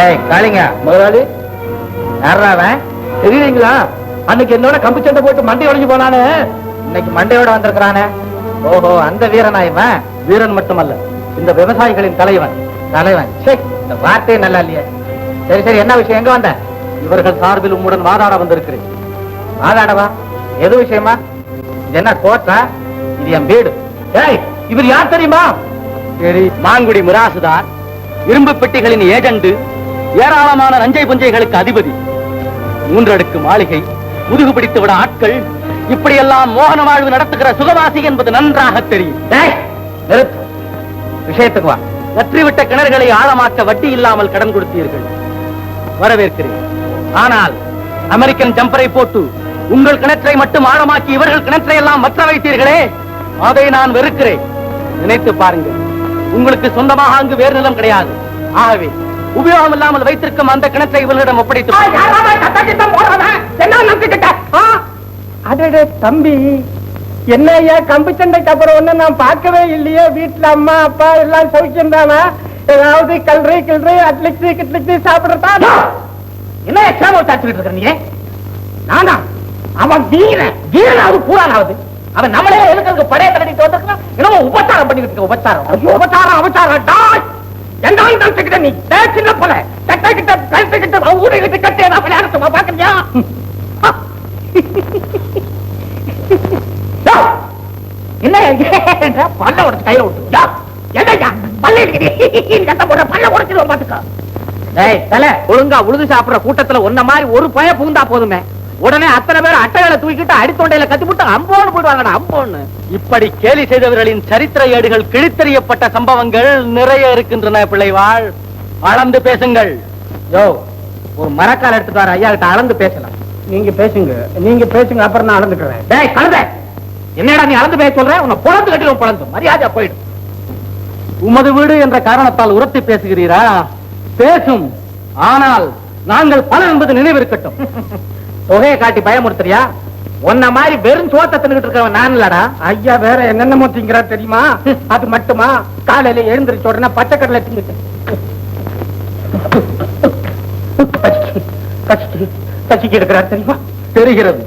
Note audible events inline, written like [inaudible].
ஏய் காளிங்க. முதலாளி. தெரியலீங்களா? அன்னைக்கு என்னோட கம்பு சண்டை போட்டு மண்டை உடைஞ்சு போனானே. இன்னைக்கு மண்டையோட வந்திருக்கிறானே. ஓஹோ அந்த வீரனா இவன்? வீரன் மட்டுமல்ல இந்த விவசாயிகளின் தலைவன். தலைவன். சே இந்த வார்த்தையே நல்லா இல்லையே. சரி சரி என்ன விஷயம்? எங்க வந்த? இவர்கள் சார்பில் உம்முடன் வாதாட வந்திருக்கிறேன். வாதாடவா? எது விஷயமா? என்ன கோட்டா இது என் வீடு. ஏய் இவர் யார் தெரியுமா? சரி. மாங்குடி மிராசுதார் இரும்பு பெட்டிகளின் ஏஜெண்டு ஏராளமான நஞ்சை புஞ்சைகளுக்கு அதிபதி. மூன்றடுக்கு மாளிகை முதுகு பிடித்து விட ஆட்கள் இப்படியெல்லாம் மோகன வாழ்வு நடத்துகிற சுகவாசி என்பது நன்றாக தெரியும். விஷயத்துக்கு வா. வற்றிவிட்ட கிணறுகளை ஆழமாக்க வட்டி இல்லாமல் கடன் கொடுத்தீர்கள். வரவேற்கிறேன். ஆனால் அமெரிக்கன் ஜம்பரை போட்டு உங்கள் கிணற்றை மட்டும் ஆழமாக்கி இவர்கள் கிணற்றை எல்லாம் வற்ற வைத்தீர்களே? அதை நான் வெறுக்கிறேன். நினைத்து பாருங்கள். உங்களுக்கு சொந்தமாக அங்கு வேறு நிலம் கிடையாது. ஆகவே உபயோகம் இல்லாமல் வைத்திருக்கும் அந்த கிணற்றை இவர்களிடம் ஒப்படைத்து அடடே தம்பி என்ன ஐயா கம்பு சண்டைக்கு அப்புறம் ஒண்ணு நான் பார்க்கவே இல்லையே. வீட்டுல அம்மா அப்பா எல்லாம் சௌக்கியம் தானா ஏதாவது கல்றி கிள்றி அட்லிக்ஸி கிட்லிக்ஸி சாப்பிடுறதா? என்ன எக்ஸாம் தாச்சுக்கிட்டு இருக்க நீ நானா? அவன் வீரன் வீரனாவது பூரானாவது அவன் நம்மளே எதுக்கு படைய கட்டிட்டு வந்திருக்கான் என்னமோ உபச்சாரம் பண்ணிக்கிட்டு இருக்க உபச்சாரம். ஐயோ! உபச்சாரம் உபச்சாரம் டாய் என்னாலும் நினைச்சுக்கிட்ட நீ? கிட்ட கழுத்து கிட்ட ஊரை கிட்ட கட்டி நான் விளையாடுமா பாக்குறியா என்ன ஏன்டா? பல்ல உடச்சு கையில விட்டு. என்னையா பல்ல இருக்குது கட்ட போட பல்ல உடச்சிருவோம் பாத்துக்கோ டேய் தலை ஒழுங்கா உழுது சாப்பிடுற கூட்டத்துல ஒன்ன மாதிரி ஒரு பய பூந்தா போதுமே. உடனே அத்தனை பேர் அட்டைகளை தூக்கிட்டு அடித்தொண்டையில கத்தி போட்டு அம்போன்னு போயிடுவாங்கடா அம்போன்னு. இப்படி கேலி செய்தவர்களின் சரித்திர ஏடுகள் கிழித்தறியப்பட்ட சம்பவங்கள் நிறைய இருக்கின்றன பிள்ளைவாள். அளந்து பேசுங்கள். யோ ஒரு மரக்கால் எடுத்துட்டு வர ஐயா கிட்ட அளந்து பேசலாம். நீங்க பேசுங்க. நீங்க பேசுங்க அப்புறம் நான் அளந்துக்கிறேன். டேய் கழுத என்னடா நீ அளந்து பேச சொல்ற? உன்னை பொழந்து கட்டிடும் பொழந்து. மரியாதையா போயிடும் உமது வீடு என்ற காரணத்தால் உரத்தி பேசுகிறீரா? பேசும். ஆனால் நாங்கள் பலர் என்பது நினைவிருக்கட்டும். [laughs] தொகையை காட்டி பயமுறுத்துறியா? உன்ன மாதிரி வெறும் சோத்த தின்னுகிட்டு இருக்கவன் நான் இல்லடா. ஐயா வேற என்னென்னமோ திங்கிறா தெரியுமா? [laughs] அது மட்டுமா? காலையில எழுந்திரிச்ச உடனே பச்சை கடலை திங்கிட்டு கட்சி கட்சி தெரியுமா? தெரிகிறது.